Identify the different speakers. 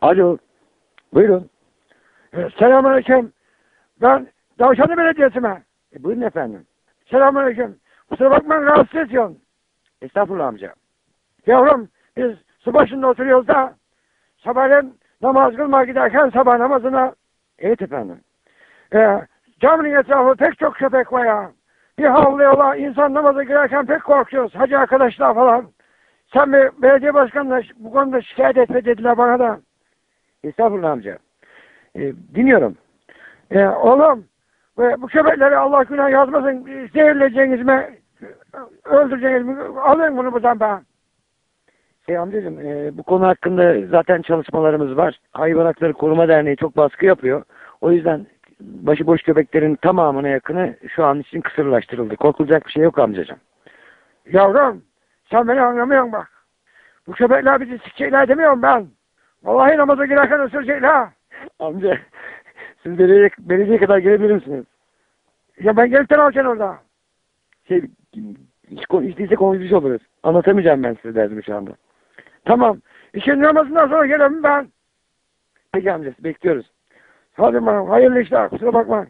Speaker 1: Alo. Buyurun.
Speaker 2: E, Selamünaleyküm. Ben Davşanlı Belediyesi?
Speaker 1: E, buyurun efendim.
Speaker 2: Selamünaleyküm. Kusura bakmayın rahatsız ediyorum.
Speaker 1: Estağfurullah amca.
Speaker 2: Yavrum biz su başında oturuyoruz da sabahleyin namaz kılmaya giderken sabah namazına
Speaker 1: Evet efendim.
Speaker 2: e, caminin etrafı pek çok köpek var ya. Bir havlıyorlar. insan namaza girerken pek korkuyoruz. Hacı arkadaşlar falan. Sen bir belediye başkanına bu konuda şikayet etme dediler bana da.
Speaker 1: Estağfurullah amca. E, dinliyorum.
Speaker 2: E, oğlum bu köpekleri Allah günah yazmasın. Zehirleyeceğiniz mi? Öldüreceğiniz mi? Alın bunu buradan ben.
Speaker 1: Şey amcacığım e, bu konu hakkında zaten çalışmalarımız var. Hayvan Hakları Koruma Derneği çok baskı yapıyor. O yüzden başıboş köpeklerin tamamına yakını şu an için kısırlaştırıldı. Korkulacak bir şey yok amcacığım.
Speaker 2: Yavrum sen beni anlamıyorsun bak. Bu köpekler bizi sikecekler demiyorum ben. Vallahi namaza girerken ısıracaklar.
Speaker 1: Amca siz belediye, belediye kadar gelebilir misiniz?
Speaker 2: Ya ben gelip alacaksın orada.
Speaker 1: Şey, hiç, kon- hiç değilse konuşmuş oluruz. Anlatamayacağım ben size derdimi şu anda.
Speaker 2: Tamam. İşin namazından sonra gelirim ben.
Speaker 1: Peki amca bekliyoruz.
Speaker 2: Hadi bakalım hayırlı işler kusura bakma.